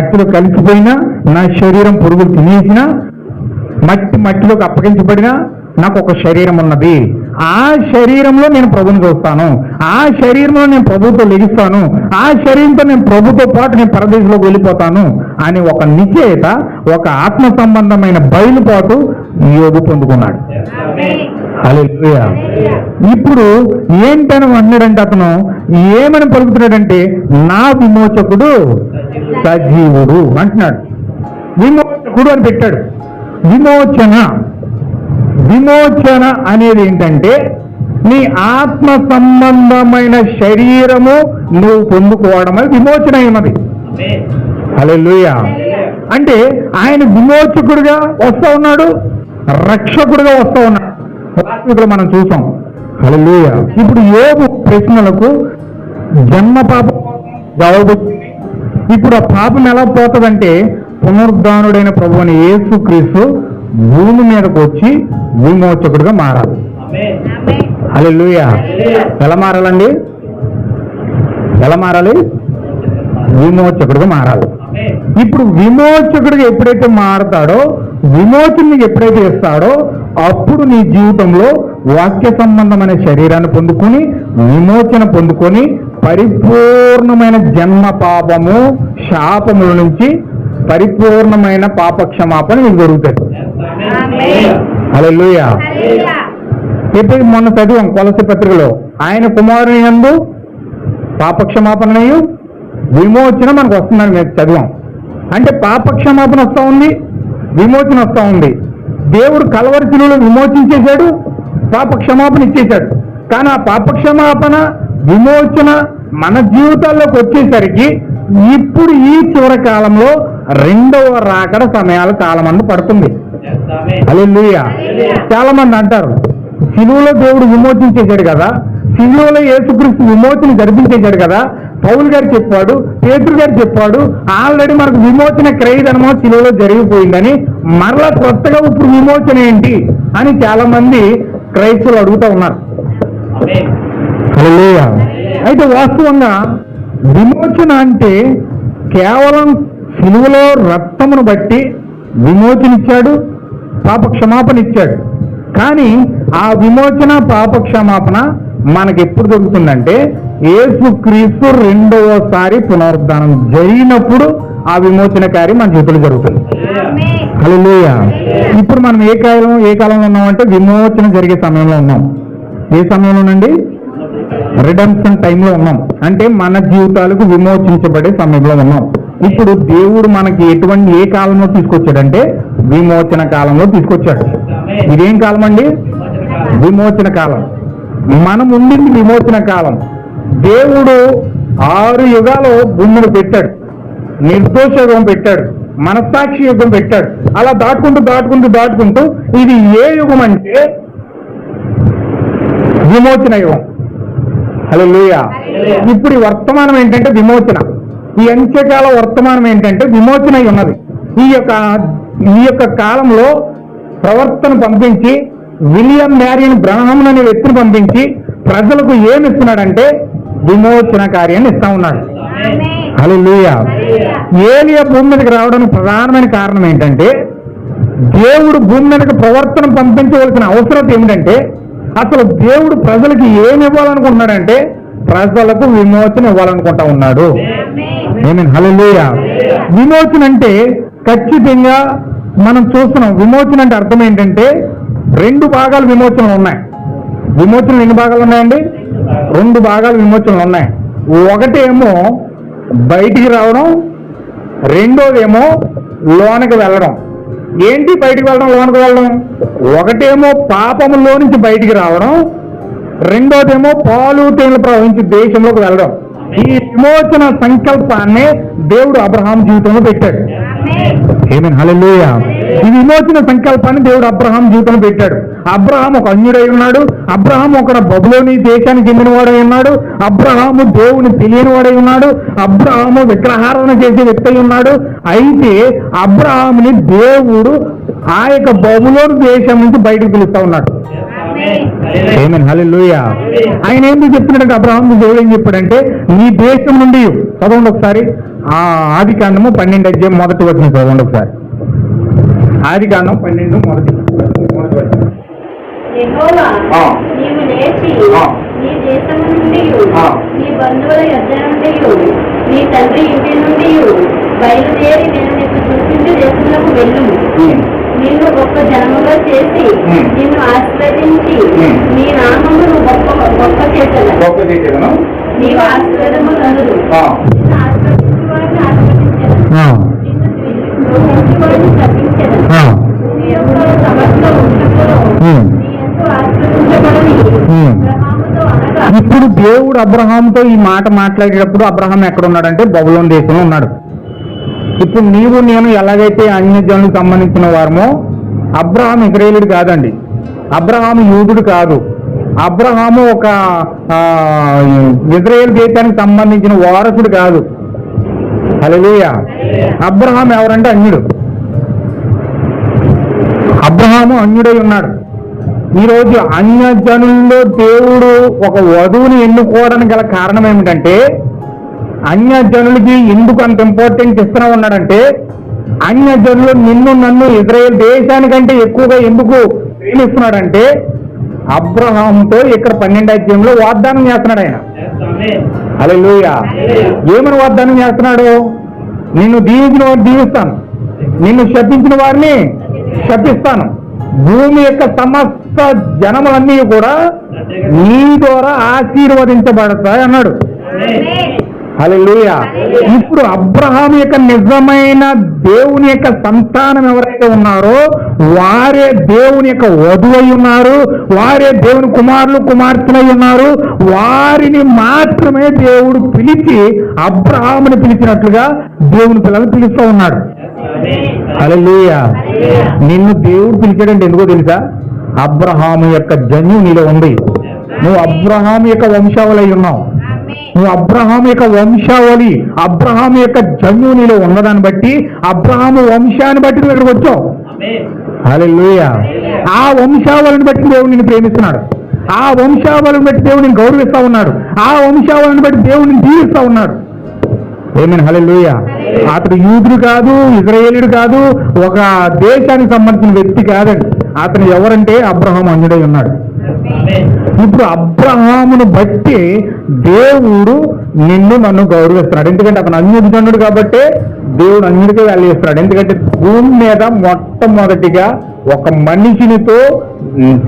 మట్టిలో కలిసిపోయినా నా శరీరం పురుగులు తినేసినా మట్టి మట్టిలోకి అప్పగించబడినా నాకు ఒక శరీరం ఉన్నది. ఆ శరీరంలో నేను ప్రభుని చూస్తాను. ఆ శరీరంలో నేను ప్రభుతో లెగిస్తాను. ఆ శరీరంతో నేను ప్రభుతో పాటు నేను పరదేశంలోకి వెళ్ళిపోతాను అని ఒక నిశ్చయత ఒక ఆత్మ సంబంధమైన బయలుపాటు యోగు పొందుకున్నాడు. ఇప్పుడు ఏంటని అన్నాడంటే అతను ఏమని పలుకుతున్నాడంటే నా విమోచకుడు. సజీవుడు అంటున్నాడు. విమోచకుడు అని పెట్టాడు. విమోచన. విమోచన అనేది ఏంటంటే నీ ఆత్మ సంబంధమైన శరీరము నువ్వు పొందుకోవడమే విమోచన అయినది హల్లెలూయా. అంటే ఆయన విమోచకుడుగా వస్తా ఉన్నాడు రక్షకుడుగా వస్తా ఉన్నాడు. వాస్తవికులు మనం చూసాం. హల్లెలూయా. ఇప్పుడు యోగు ప్రశ్నలకు జన్మ పాప జవాబు ఇప్పుడు ఆ పాపం ఎలా పోతుందంటే పునరుద్ధానుడైన ప్రభు అని యేసు క్రీస్తు భూమి మీదకు వచ్చి భూమోచకుడుగా మారాలి. హల్లెలూయా. ఎలా మారాలండి ఎలా మారాలి. విమోచకుడుగా మారాలి ఇప్పుడు విమోచకుడుగా ఎప్పుడైతే మారతాడో విమోచన ఎప్పుడైతే ఇస్తాడో అప్పుడు నీ జీవితంలో వాక్య సంబంధమైన శరీరాన్ని పొందుకొని విమోచన పొందుకొని పరిపూర్ణమైన జన్మ పాపము శాపముల నుంచి పరిపూర్ణమైన పాప క్షమాపణ నీకు దొరుకుతుంది. హల్లెలూయా. ఇప్పుడు మొన్న చదివాం కొలసి పత్రికలో ఆయన కుమారుని యందు పాపక్షమాపణయు విమోచన మనకు వస్తుందని మేము చదివాం. అంటే పాపక్షమాపణ వస్తూ ఉంది విమోచన వస్తూ ఉంది. దేవుడు కలవరిశిలో విమోచించేశాడు పాపక్షమాపణ ఇచ్చేశాడు. కానీ ఆ పాపక్షమాపణ విమోచన మన జీవితాల్లోకి వచ్చేసరికి ఇప్పుడు ఈ చివరి కాలంలో రెండవ రాకడ సమయాల చాలా మంది పడుతుంది. హల్లెలూయా. చాలా మంది అంటారు సిలువలో దేవుడు విమోచించేశాడు కదా సిలువలో యేసుక్రీస్తు విమోచన జరిపించేశాడు కదా. పౌల్ గారు చెప్పాడు పేతురు గారు చెప్పాడు ఆల్రెడీ మనకు విమోచన క్రయధనమో సిలువలో జరిగిపోయిందని మరలా కొత్తగా ఇప్పుడు విమోచన ఏంటి? అని చాలా మంది క్రైస్తవులు అడుగుతూ ఉన్నారు. హల్లెలూయా. అయితే వాస్తవంగా విమోచన అంటే కేవలం సిలువలో రక్తమును బట్టి విమోచన ఇచ్చాడు పాప క్షమాపణ ఇచ్చాడు కానీ ఆ విమోచన పాప క్షమాపణ మనకి ఎప్పుడు దొరుకుతుందంటే ఏసు క్రీస్తు రెండవసారి పునరుద్ధానం జరిగినప్పుడు ఆ విమోచన కార్యం మన చేతులు జరుగుతుంది. హల్లెలూయా. ఇప్పుడు మనం ఏ కాలం ఏ కాలంలో ఉన్నామంటే విమోచన జరిగే సమయంలో ఉన్నాం. ఏ సమయంలోనండి రిడమ్షన్ టైంలో ఉన్నాం. అంటే మన జీవితాలకు విమోచించబడే సమయంలో ఉన్నాం. ఇప్పుడు దేవుడు మనకి ఎటువంటి ఏ కాలంలో తీసుకొచ్చాడంటే విమోచన కాలంలో తీసుకొచ్చాడు. ఇదేం కాలం అండి? విమోచన కాలం. మనం ఉండింది విమోచన కాలం. దేవుడు ఆరు యుగాలు భూమిని పెట్టాడు. నిర్దోష యుగం పెట్టాడు. మనస్సాక్షి యుగం పెట్టాడు. అలా దాటుకుంటూ దాటుకుంటూ దాటుకుంటూ ఇది ఏ యుగం అంటే? విమోచన యుగం. హలో ఇప్పుడు ఈ వర్తమానం ఏంటంటే విమోచన. ఈ అంత్యకాల వర్తమానం ఏంటంటే విమోచన ఉన్నది. ఈ యొక్క ఈ యొక్క కాలంలో ప్రవర్తన పంపించి విలియం మ్యారియన్ బ్రహ్మన్ అనే వ్యక్తిని పంపించి ప్రజలకు ఏమి ఇస్తున్నాడంటే విమోచన కార్యాన్ని ఇస్తా ఉన్నాడు. హలో ఏలియా భూమి మీదకి రావడానికి ప్రధానమైన కారణం ఏంటంటే దేవుడు భూమి మీదకి ప్రవర్తన పంపించవలసిన అవసరం ఏమిటంటే అసలు దేవుడు ప్రజలకి ఏమి ఇవ్వాలనుకుంటున్నాడంటే ప్రజలకు విమోచన ఇవ్వాలనుకుంటా ఉన్నాడు. ఏమీన్ విమోచన అంటే ఖచ్చితంగా మనం చూస్తున్నాం. విమోచన అంటే అర్థం ఏంటంటే రెండు భాగాలు విమోచనలు ఉన్నాయి. విమోచనలు ఎన్ని భాగాలు ఉన్నాయండి? రెండు భాగాలు విమోచనలు ఉన్నాయి. ఒకటేమో బయటికి రావడం రెండోదేమో లోనకి వెళ్ళడం. ఏంటి బయటికి వెళ్ళడం లోనకి వెళ్ళడం? ఒకటేమో పాపంలో నుంచి బయటికి రావడం రెండోదేమో పాలు తేనెలు ప్రవహించి దేశంలోకి వెళ్ళడం. ఈ విమోచన సంకల్పాన్ని దేవుడు అబ్రహాం జీవితంలో పెట్టాడు. ఏమేన్ ఈ విమోచన సంకల్పాన్ని దేవుడు అబ్రహాం జీవితం పెట్టాడు. అబ్రహాం ఒక అన్యుడై ఉన్నాడు. అబ్రహాం ఒక బబులోని దేశానికి చెందినవాడై ఉన్నాడు. అబ్రహాము దేవుని తెలియని వాడై ఉన్నాడు. అబ్రహాము విగ్రహారణ చేసే వ్యక్తి ఉన్నాడు. అయితే అబ్రహాముని దేవుడు ఆ యొక్క బబులోని దేశం నుంచి బయటకు పిలుస్తా ఉన్నాడు. ఆయన ఏంటి చెప్తున్నాడంటే అబ్రహాం దేవుడు ఏం చెప్పాడంటే నీ దేశం నుండి చదవండి ఒకసారి. ఆ ఆది కాండము పన్నెండు అధ్యాయం మొదటి వచ్చిన చదవండి ఒకసారి. ఆది కాండం పన్నెండు మొదటి. నీ తండ్రి ఇంటి నుండి బయలుదేరి నేను నీకు చూపించే దేశంలోకి వెళ్ళుము. ఉమ్. నిన్ను గొప్ప జనముగా చేసి. నిన్ను. నీ నామమును గొప్ప గొప్ప గొప్ప నీవు ఇప్పుడు దేవుడు అబ్రహాంతో ఈ మాట మాట్లాడేటప్పుడు అబ్రహాం ఎక్కడ ఉన్నాడంటే బబులోన్ దేశంలో ఉన్నాడు. ఇప్పుడు నీవు నేను ఎలాగైతే అన్యజనులకు సంబంధించిన వారమో అబ్రహాం ఇజ్రాయేలుడు కాదండి. అబ్రహాం యూదుడు కాదు. అబ్రహాము ఒక ఇజ్రాయేల్ దేశానికి సంబంధించిన వారసుడు కాదు. అలలేయ అబ్రహాం ఎవరంటే అన్యుడు. అబ్రహాము అన్యుడై ఉన్నాడు. ఈరోజు అన్యజనుల్లో దేవుడు ఒక వధువుని ఎన్నుకోవడానికి గల కారణం ఏమిటంటే అన్యజనులకి ఎందుకు అంత ఇంపార్టెంట్ ఇస్తున్నా ఉన్నాడంటే అన్యజనులు నిన్ను నన్ను ఇజ్రాయెల్ దేశానికంటే ఎక్కువగా ఎందుకు ప్రేమిస్తున్నాడంటే అబ్రహాంతో ఇక్కడ పన్నెండు అధ్యాయంలో వాగ్దానం చేస్తున్నాడు ఆయన. హల్లెలూయ. ఏమని వాగ్దానం చేస్తున్నాడు? నిన్ను దీవించిన వారిని దీవిస్తాను. నిన్ను శపించిన వారిని శపిస్తాను. భూమి యొక్క సమస్త జనములన్నీ కూడా నీ ద్వారా ఆశీర్వదించబడతాయి అన్నాడు. హల్లెలూయా. ఇప్పుడు అబ్రహాం యొక్క నిజమైన దేవుని యొక్క సంతానం ఎవరైతే ఉన్నారో వారే దేవుని యొక్క వధువై ఉన్నారు వారే దేవుని కుమారులు కుమార్తెలై ఉన్నారు. వారిని మాత్రమే దేవుడు పిలిచి అబ్రహాముని పిలిచినట్లుగా దేవుని పిల్లలు పిలుస్తూ ఉన్నాడు హల్లెలూయా. నిన్ను దేవుడు పిలిచాడంటే ఎందుకో తెలుసా? అబ్రహాము యొక్క జన్యు నీలో ఉంది. నువ్వు అబ్రహాం యొక్క వంశావళి అయి ఉన్నావు. నువ్వు అబ్రహాం యొక్క వంశావళి అబ్రహాం యొక్క జన్యు నీలో ఉన్నదాన్ని బట్టి అబ్రహాము వంశాన్ని బట్టి నువ్వు ఇక్కడికి వచ్చావు. హల్లెలూయా. ఆ వంశావళిని బట్టి దేవుడు నిన్ను ప్రేమిస్తున్నాడు. ఆ వంశావళిని బట్టి దేవుడు నిన్ను గౌరవిస్తా ఉన్నాడు. ఆ వంశావళిని బట్టి దేవుడు నిన్ను దీవిస్తా ఉన్నాడు. ఏమైనా హల్లెలూయా అతడు యూదుడు కాదు ఇజ్రాయేలుడు కాదు ఒక దేశానికి సంబంధించిన వ్యక్తి కాదండి. అతను ఎవరంటే అబ్రహాం అంజుడై ఉన్నాడు. ఇప్పుడు అబ్రహామును బట్టి దేవుడు నిన్ను నన్ను గౌరవిస్తున్నాడు. ఎందుకంటే అతను అన్యుడు కాబట్టి దేవుడు అన్యుడికే ఇస్తున్నాడు ఎందుకంటే భూమి మీద మొట్టమొదటిగా ఒక మనిషినితో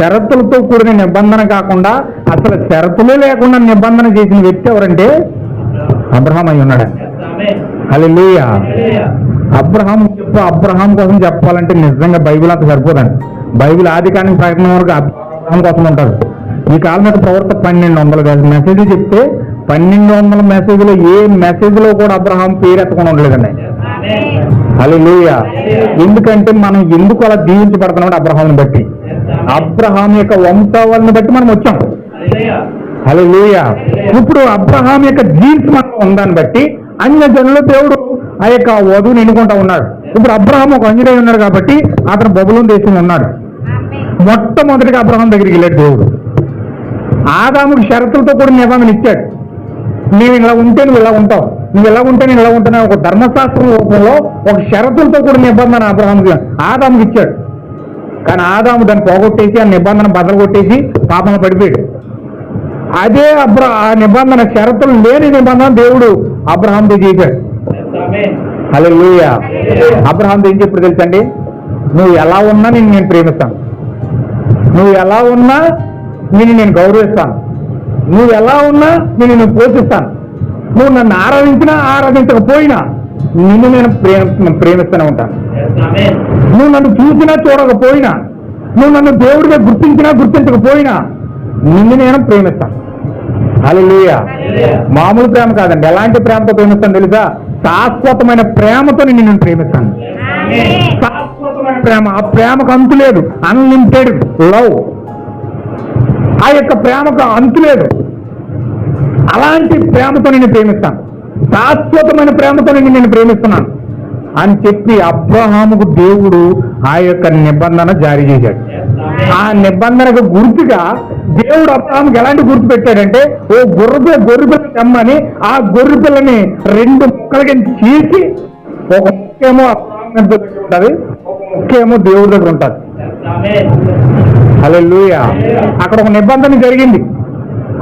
షరతులతో కూడిన నిబంధన కాకుండా అసలు షరతులే లేకుండా నిబంధన చేసిన వ్యక్తి ఎవరంటే అబ్రహాం అయి ఉన్నాడు. హల్లెలూయా. అబ్రహాం చెప్పు అబ్రహాం కోసం చెప్పాలంటే నిజంగా బైబిల్ అంత సరిపోదండి. బైబిల్ ఆది కాని ప్రకటన వరకు అబ్రహాం కోసం ఈ కాలం మీద ప్రవర్త పన్నెండు వందలు మెసేజ్ చెప్తే పన్నెండు వందల మెసేజ్లో ఏ మెసేజ్లో కూడా అబ్రహాం పేరు ఎత్తకుండా ఉండలేదండి. హల్లెలూయా. ఎందుకంటే మనం ఎందుకు అలా దీవించబడుతున్నాం అబ్రహాంని బట్టి. అబ్రహాం యొక్క వంశావళిని బట్టి మనం వచ్చాం. హల్లెలూయా. ఇప్పుడు అబ్రహాం యొక్క జీన్స్ మనలో ఉందాన్ని బట్టి అన్య జనుల దేవుడు ఆ యొక్క వధువుని ఎన్నుకుంటా ఉన్నాడు. ఇప్పుడు అబ్రహాం ఒక అంజనే ఉన్నాడు కాబట్టి అతను బబులం దేశంలో ఉన్నాడు. మొట్టమొదటిగా అబ్రహం దగ్గరికి వెళ్ళాడు దేవుడు. ఆదాముడు షరతులతో కూడా నిబంధన ఇచ్చాడు. నేను ఇలా ఉంటే నువ్వు ఇలా ఉంటావు. నువ్వు ఇలా ఉంటే నేను ఇలా ఉంటాను ఒక ధర్మశాస్త్రం రూపంలో ఒక షరతులతో కూడా నిబంధన అబ్రహాంకి ఆదాముకి ఇచ్చాడు. కానీ ఆదాము దాన్ని పోగొట్టేసి ఆ నిబంధన బదలు కొట్టేసి పాపంలో పడిపోయాడు. అదే అబ్ర ఆ నిబంధన షరతులు లేని నిబంధన దేవుడు అబ్రహాంతో చేశాడు. హల్లెలూయ. అబ్రహాంతో ఏం చెప్పాడు తెలుసండి నువ్వు ఎలా ఉన్నా నేను నేను ప్రేమిస్తాను. నువ్వు ఎలా ఉన్నా నేను నేను గౌరవిస్తాను. నువ్వు ఎలా ఉన్నా నేను నేను పోషిస్తాను. నువ్వు నన్ను ఆరాధించినా ఆరాధించకపోయినా నిన్ను నేను ప్రేమ ప్రేమిస్తూనే ఉంటాను. నువ్వు నన్ను చూసినా చూడకపోయినా నువ్వు నన్ను దేవుడిగా గుర్తించినా గుర్తించకపోయినా నిన్ను నేను ప్రేమిస్తాను. హల్లెలూయ. మామూలు ప్రేమ కాదండి. ఎలాంటి ప్రేమతో ప్రేమిస్తాను తెలుసా? శాశ్వతమైన ప్రేమతో నిన్ను నేను ప్రేమిస్తాను. శాశ్వతమైన ప్రేమ. ఆ ప్రేమకు అంతు లేదు. అన్లిమిటెడ్ లవ్ ఆ యొక్క ప్రేమకు అంతు లేదు. అలాంటి ప్రేమతో నేను ప్రేమిస్తాను. శాశ్వతమైన ప్రేమతో నేను నేను ప్రేమిస్తున్నాను. అని చెప్పి అబ్రహాముకు దేవుడు ఆ యొక్క నిబంధన జారీ చేశాడు. ఆ నిబంధనకు గుర్తుగా దేవుడు అబ్రహాముకి ఎలాంటి గుర్తు పెట్టాడంటే ఓ గొర్రె గొర్రెపిల్ల తెమ్మని ఆ గొర్రెపిల్లని రెండు ముక్కలకి కింద ఒక ముక్కేమో అబ్రహాం ఉంటుంది ఒక దేవుడి దగ్గర ఉంటుంది హల్లెలూయా. అక్కడ ఒక నిబంధన జరిగింది.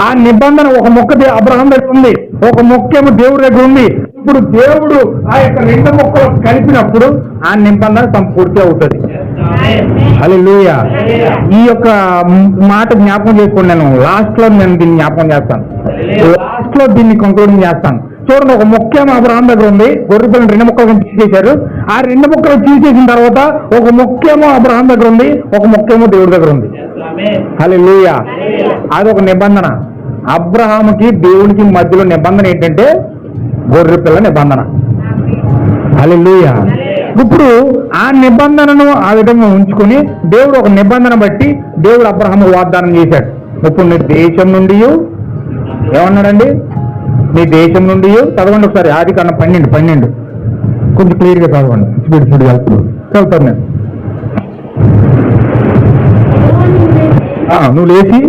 ఆ నిబంధన ఒక మొక్క దే- దగ్గర ఉంది. ఒక మొక్కేమో దేవుడి దగ్గర ఉంది. ఇప్పుడు దేవుడు ఆ యొక్క రెండు మొక్కలు కలిపినప్పుడు ఆ నిబంధన సంపూర్తి అవుతుంది. హల్లెలూయా. ఈ యొక్క మాట జ్ఞాపకం చేసుకోండి నేను. లాస్ట్లో నేను దీన్ని జ్ఞాపకం చేస్తాను. లాస్ట్లో దీన్ని కంక్లూడింగ్ చేస్తాను. చూడండి ఒక ముఖ్యం అబ్రహాం దగ్గర ఉంది. గొర్రె పిల్లలు రెండు ముక్కలు తీసేశారు. ఆ రెండు ముక్కలు తీసేసిన తర్వాత ఒక ముఖ్యమో అబ్రహాం దగ్గర ఉంది ఒక ముఖ్యమో దేవుడి దగ్గర ఉంది. హల్లెలూయా. అది ఒక నిబంధన. అబ్రహాముకి దేవునికి మధ్యలో నిబంధన ఏంటంటే గొర్రె పిల్ల నిబంధన. హల్లెలూయా. ఇప్పుడు ఆ నిబంధనను ఆ విధంగా ఉంచుకొని దేవుడు ఒక నిబంధన బట్టి దేవుడు అబ్రహాము వాగ్దానం చేశాడు. ఇప్పుడు నీ దేశం నుండి ఏమన్నాడండి? మీ దేశం నుండి చదవండి ఒకసారి. ఆది కన్నా పన్నెండు పన్నెండు. కొంచెం క్లియర్గా చదవండి. స్పీడ్ స్పీడ్ వెళ్తాను చదువుతాను నేను. నువ్వు లేచి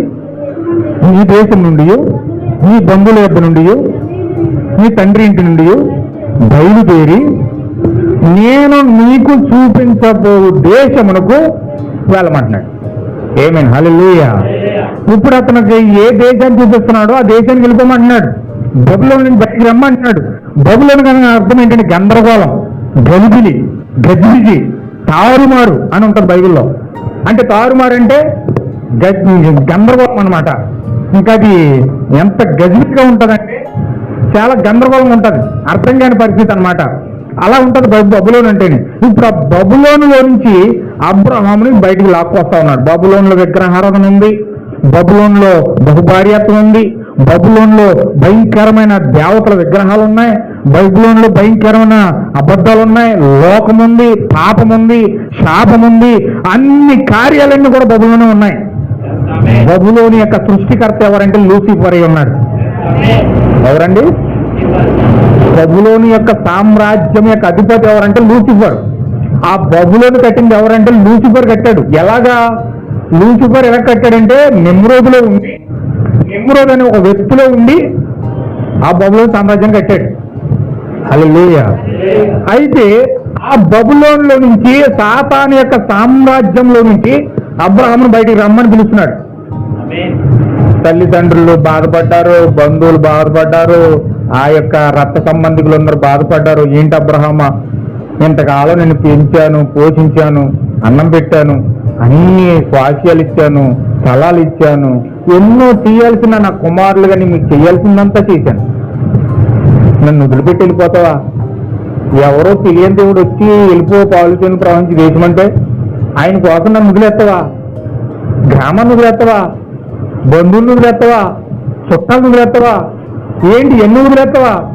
నీ దేశం నుండి నీ బంధువుల యొక్క నుండి నీ తండ్రి ఇంటి నుండి బయలుదేరి నేను నీకు చూపించబో దేశమునకు వెళ్ళమంటున్నాడు. ఏమేన్ హలో ఇప్పుడు అతనికి ఏ దేశాన్ని చూపిస్తున్నాడో ఆ దేశానికి వెళ్ళిపోమంటున్నాడు. బబులోని నుంచి బయటికి రమ్మంటున్నాడు. బబులోని కనుక అర్థం ఏంటంటే గందరగోళం గలిబిలి గజిబిజి తారుమారు అని ఉంటుంది బైబిల్లో. అంటే తారుమారు అంటే గందరగోళం అనమాట ఇంకా అది ఎంత గజిబిలిగా ఉంటుందంటే చాలా గందరగోళం ఉంటుంది. అర్థం కాని పరిస్థితి అనమాట అలా ఉంటుంది బబు- బబులోన్ అంటేనే. ఇప్పుడు ఆ బబులోనులో నుంచి అబ్రహాముని బయటికి లాక్కొస్తా ఉన్నాడు. బబులోన్లో విగ్రహారాధన ఉంది. బబులోన్లో బహుభార్యత్వం ఉంది. బబులోన్లో భయంకరమైన దేవతల విగ్రహాలు ఉన్నాయి బైబులోన్లో భయంకరమైన అబద్ధాలు ఉన్నాయి లోకం ఉంది పాపం ఉంది శాపం ఉంది అన్ని కార్యాలన్నీ కూడా బబులోనే ఉన్నాయి. బబులోని యొక్క సృష్టికర్త ఎవరంటే లూసిఫర్ అయి ఉన్నాడు. ఎవరండి? బబులోని యొక్క సామ్రాజ్యం యొక్క అధిపతి ఎవరంటే లూసిఫర్. ఆ బబులోని కట్టింది ఎవరంటే లూసిఫర్ కట్టాడు. ఎలాగా? లూసిఫర్ ఎలా కట్టాడంటే నిమ్రోదులో ఉండి. నిమ్రోద్ అనే ఒక వ్యక్తిలో ఉండి ఆ బబులోని సామ్రాజ్యం కట్టాడు. హల్లెలూయా అయితే ఆ బబులోన్లో నుంచి సాతాన్ యొక్క సామ్రాజ్యంలో నుంచి అబ్రహామును బయటికి రమ్మని పిలుస్తున్నాడు. తల్లిదండ్రులు బాధపడ్డారు బంధువులు బాధపడ్డారు ఆ యొక్క రక్త సంబంధికులు అందరూ బాధపడ్డారు. ఏంటి అబ్రహమ? ఇంతకాలం నేను పెంచాను పోషించాను అన్నం పెట్టాను. అన్ని స్వాస్యాలు ఇచ్చాను స్థలాలు ఇచ్చాను ఎన్నో చేయాల్సిన నా కుమారులు కానీ మీకు చేయాల్సిందంతా చేశాను. నన్ను వదిలిపెట్టి వెళ్ళిపోతావా? ఎవరో తెలియని దేవుడు వచ్చి వెళ్ళిపో పాలుచని ప్రవహించి దేశం ఆయన కోసం నన్ను వదిలేస్తావా? గ్రామాన్ని వదిలేస్తావా? బంధువులు వదిలేస్తావా? చుట్టాలు వదిలేస్తావా? ఏంటి ఎన్ని వదిలేస్తావా?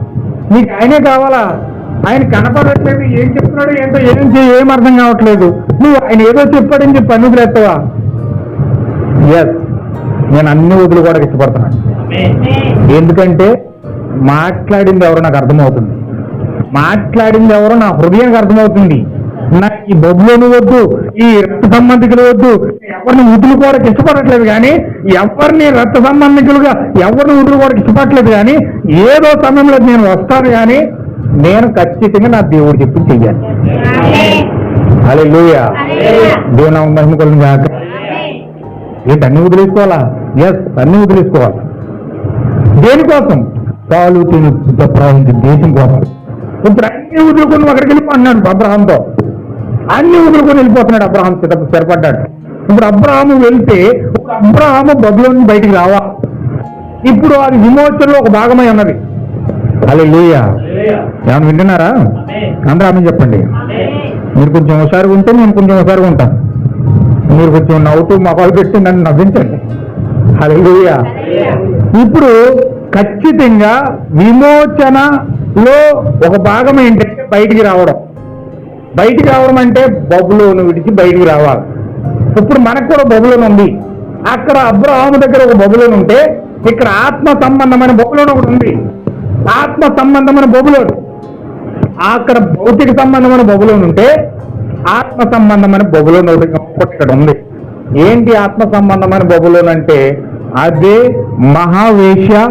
నీకు ఆయనే కావాలా? ఆయన కనపడట్లేదు ఏం చెప్తున్నాడు ఏంటో ఏం చేయ ఏం అర్థం కావట్లేదు. నువ్వు ఆయన ఏదో చెప్పాడని చెప్పి అన్ని వదిలేస్తావా? ఎస్ నేను అన్ని వదులు కూడా ఇష్టపడుతున్నాను ఎందుకంటే మాట్లాడింది ఎవరో నాకు అర్థమవుతుంది. మాట్లాడింది ఎవరో నా హృదయానికి అర్థమవుతుంది. నాకు ఈ బొబ్బులను వద్దు ఈ రక్త సంబంధికులు వద్దు ఎవరిని వదులుకోవడానికి ఇష్టపడట్లేదు కానీ ఎవరిని రక్త సంబంధికులుగా ఎవరిని వదులుకోవడానికి ఇష్టపడట్లేదు కానీ ఏదో సమయంలో నేను వస్తాను కానీ నేను ఖచ్చితంగా నా దేవుడు చెప్పి చెయ్యాలి. అలే దేవుని నామం మహిమ కలుగును గాక. ఏంటి అన్ని వదిలేసుకోవాలా? ఎస్ అన్ని వదిలేసుకోవాలి? దేనికోసం పాలు తిని ప్రవహించి దేశం కోసం. ఇప్పుడు అన్ని వదులుకొని అక్కడికి వెళ్ళిపోతున్నాడు అబ్రహాంతో. అన్ని వదులుకొని వెళ్ళిపోతున్నాడు అబ్రహాం స్థిరపడ్డాడు. ఇప్పుడు అబ్రహాము వెళ్తే అబ్రహాము బబులో నుంచి బయటికి రావా ఇప్పుడు అది విమోచనలో ఒక భాగమై ఉన్నది. అలే ఏమైనా వింటున్నారా? అందరూ ఆమె చెప్పండి. మీరు కొంచెం హుషారుగా ఉంటే నేను కొంచెం హుషారుగా ఉంటాను మీరు కొంచెం నవ్వుతూ మొక్కలు పెట్టి నన్ను నవ్వించండి. హల్లెలూయా. ఇప్పుడు ఖచ్చితంగా విమోచనలో ఒక భాగం ఏంటంటే బయటికి రావడం. బయటికి రావడం అంటే బబులోను విడిచి బయటికి రావాలి. ఇప్పుడు మనకు కూడా బబులోన్ ఉంది. అక్కడ అబ్రహాము దగ్గర ఒక బబులోన్ ఉంటే ఇక్కడ ఆత్మ సంబంధమైన బబులోన్ ఒకటి ఉంది. ఆత్మ సంబంధమైన బొబులోడు అక్కడ భౌతిక సంబంధమైన బొబులోని ఉంటే ఆత్మ సంబంధమైన బొబులోని ఒకటి ఇక్కడ ఉంది. ఏంటి ఆత్మ సంబంధమైన బొబులోనంటే అంటే? అదే మహావేశ్య